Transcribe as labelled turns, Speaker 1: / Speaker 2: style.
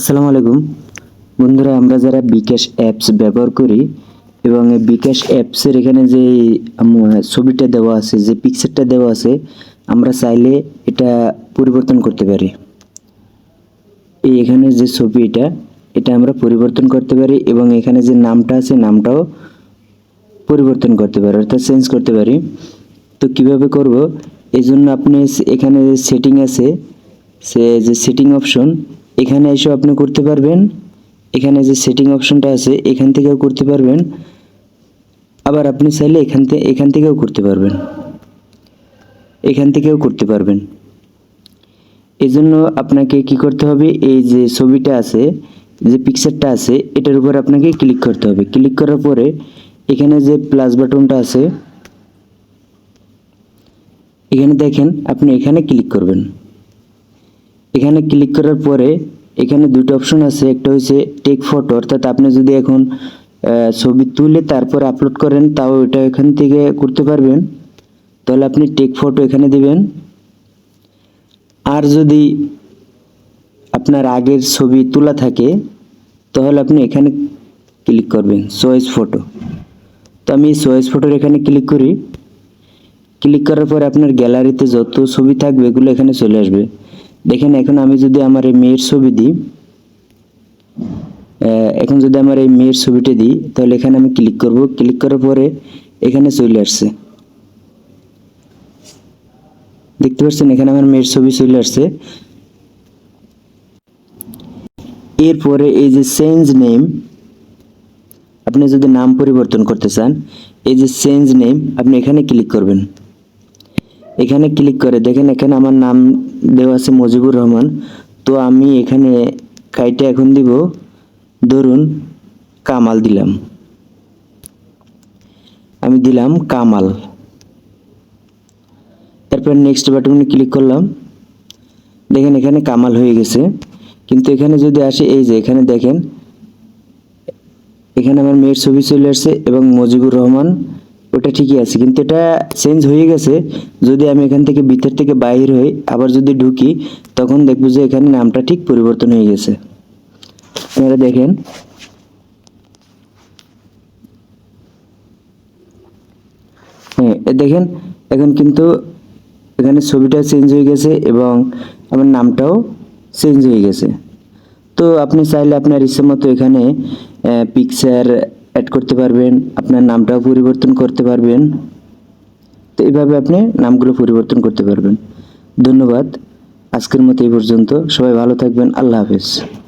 Speaker 1: আসসালামু আলাইকুম। বন্ধুরা, আমরা যারা বিকাশ অ্যাপস ব্যবহার করি এবং এই বিকাশ অ্যাপসের এখানে যে ছবিটা দেওয়া আছে, যে পিকচারটা দেওয়া আছে, আমরা চাইলে এটা পরিবর্তন করতে পারি। এই এখানে যে ছবি এটা এটা আমরা পরিবর্তন করতে পারি এবং এখানে যে নামটা আছে, নামটাও পরিবর্তন করতে পারি, অর্থাৎ চেঞ্জ করতে পারি। তো কীভাবে করব? এই জন্য আপনি এখানে যে সেটিং আছে, সে যে সেটিং অপশন এখানে এসে আপনি করতে পারবেন। এখানে যে সেটিং অপশনটা আছে, এখান থেকেও করতে পারবেন। আবার আপনি চাইলে এখান থেকে এখান থেকেও করতে পারবেন। এখান থেকেও করতে পারবেন। এই জন্য আপনাকে কি করতে হবে, এই যে ছবিটা আছে, যে পিকচারটা আছে, এটার উপর আপনাকে ক্লিক করতে হবে। ক্লিক করার পরে এখানে যে প্লাস বাটনটা আছে, এখানে দেখেন আপনি এখানে ক্লিক করবেন। এখানে ক্লিক করার পরে এখানে দুটো অপশন আছে, একটা হচ্ছে টেক ফটো অর্থাৎ আপনি যদি এখন ছবি তুলে তারপর আপলোড করেন, তাও এটা এখান থেকে করতে পারবেন। তাহলে আপনি টেক ফটো এখানে দিবেন। আর যদি আপনার আগের ছবি তোলা থাকে, তাহলে আপনি এখানে ক্লিক করবেন চয়েস ফটো তো আমি চয়েস ফটোর এখানে ক্লিক করি। ক্লিক করার পর আপনার গ্যালারিতে যত ছবি থাকবে, এগুলো এখানে চলে আসবে। দেখেন, এখন আমি যদি আমার এই মেয়ের ছবি দিই এখন যদি আমার এই মেয়ের ছবিটা দিই, তাহলে এখানে আমি ক্লিক করব। ক্লিক করার পরে এখানে চলে আসছে। দেখতে পাচ্ছেন, এখানে আমার মেয়ের ছবি চলে আসছে। এরপরে এই যে চেঞ্জ নেম আপনি যদি নাম পরিবর্তন করতে চান, এই যে চেঞ্জ নেম আপনি এখানে ক্লিক করবেন। এখানে ক্লিক করে, দেখেন এখানে আমার নাম দেওয়া আছে মুজিবুর রহমান। তো আমি এখানে কাইটা এখন দিব, ধরুন কামাল দিলাম। আমি দিলাম কামাল। তারপর নেক্সট বাটনে ক্লিক করলাম। দেখেন এখানে কামাল হয়ে গেছে। কিন্তু এখানে যদি আসে, এই যে এখানে দেখেন, এখানে আমার মেয়ের ছবি চলে আসছে এবং মজিবুর রহমান ওটা ঠিকই আছে, কিন্তু এটা চেঞ্জ হয়ে গেছে। যদি আমি এখান থেকে ভিতর থেকে বাইর হই, আবার যদি ঢুকি, তখন দেখব যে এখানে নামটা ঠিক পরিবর্তন হয়ে গেছে। আপনারা দেখেন। হ্যাঁ দেখেন, এখন কিন্তু এখানে ছবিটা চেঞ্জ হয়ে গেছে এবং আমার নামটাও চেঞ্জ হয়ে গেছে। তো আপনি চাইলে আপনার ইচ্ছে মতো এখানে পিকচার অ্যাড করতে পারবেন, আপনার নামটাও পরিবর্তন করতে পারবেন। তো এইভাবে আপনি নামগুলো পরিবর্তন করতে পারবেন। ধন্যবাদ। আজকের মতো এই পর্যন্ত। সবাই ভালো থাকবেন। আল্লাহ হাফেজ।